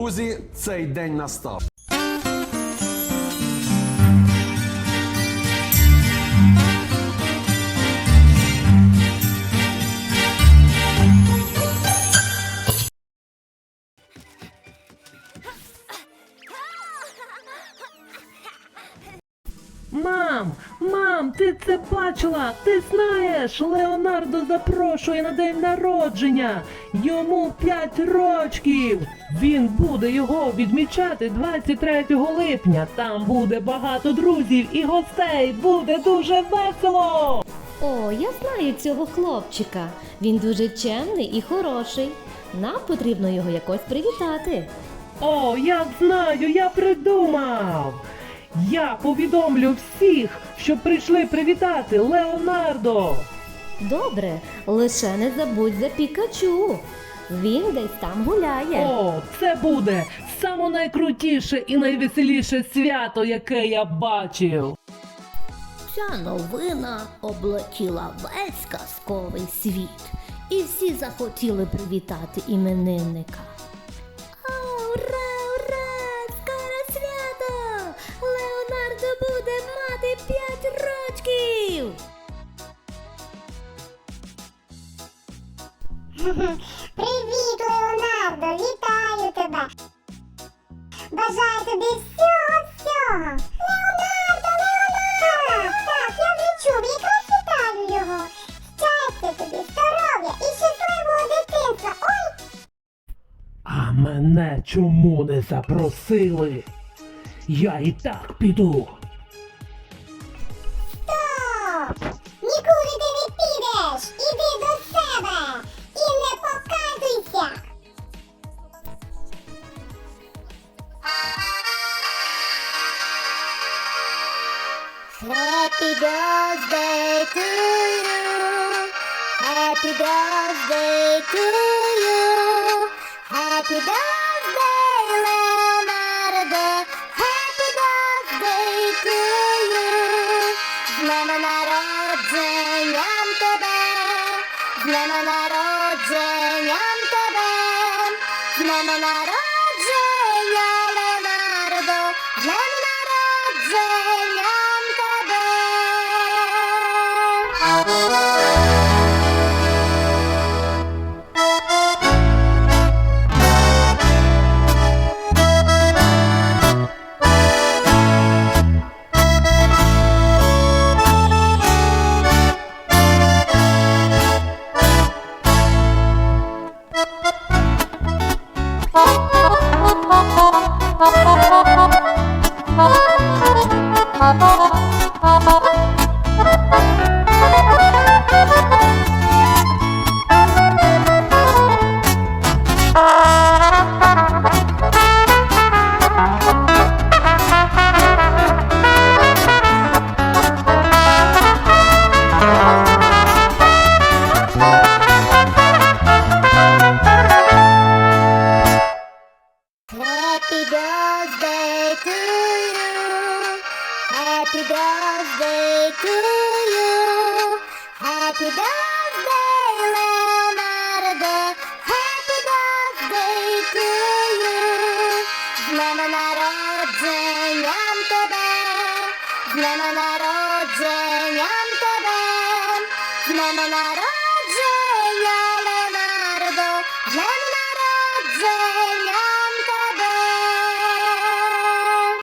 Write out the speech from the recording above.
Друзі, цей день настав. Мам, мам, ти це бачила? Ти знаєш, Леонардо запрошує на день народження. Йому 5 рочків. Він буде його відмічати 23 липня. Там буде багато друзів і гостей. Буде дуже весело. О, я знаю цього хлопчика. Він дуже чемний і хороший. Нам потрібно його якось привітати. О, я знаю, я придумав. Я повідомлю всіх, щоб прийшли привітати Леонардо. Добре, лише не забудь за Пікачу. Він десь там гуляє. О, це буде саме найкрутіше і найвеселіше свято, яке я бачив. Ця новина облетіла весь казковий світ, і всі захотіли привітати іменинника. Привіт, Леонардо! Вітаю тебе! Бажаю тобі всього всього! Леонардо, Леонардо! Так, я вже чув, якраз вітаю його! Щастя тобі, здоров'я і щасливого дитинства! Ой! А мене чому не запросили? Я і так піду. Happy birthday to you. Happy birthday to you. Happy birthday, Leonardo. Happy birthday to you. З днем народженням тебе. З днем народженням тебе. З днем народження, Bye. Happy birthday to you. Happy birthday, Leonardo. Happy birthday to you. З днем народженням тебе. З днем народженням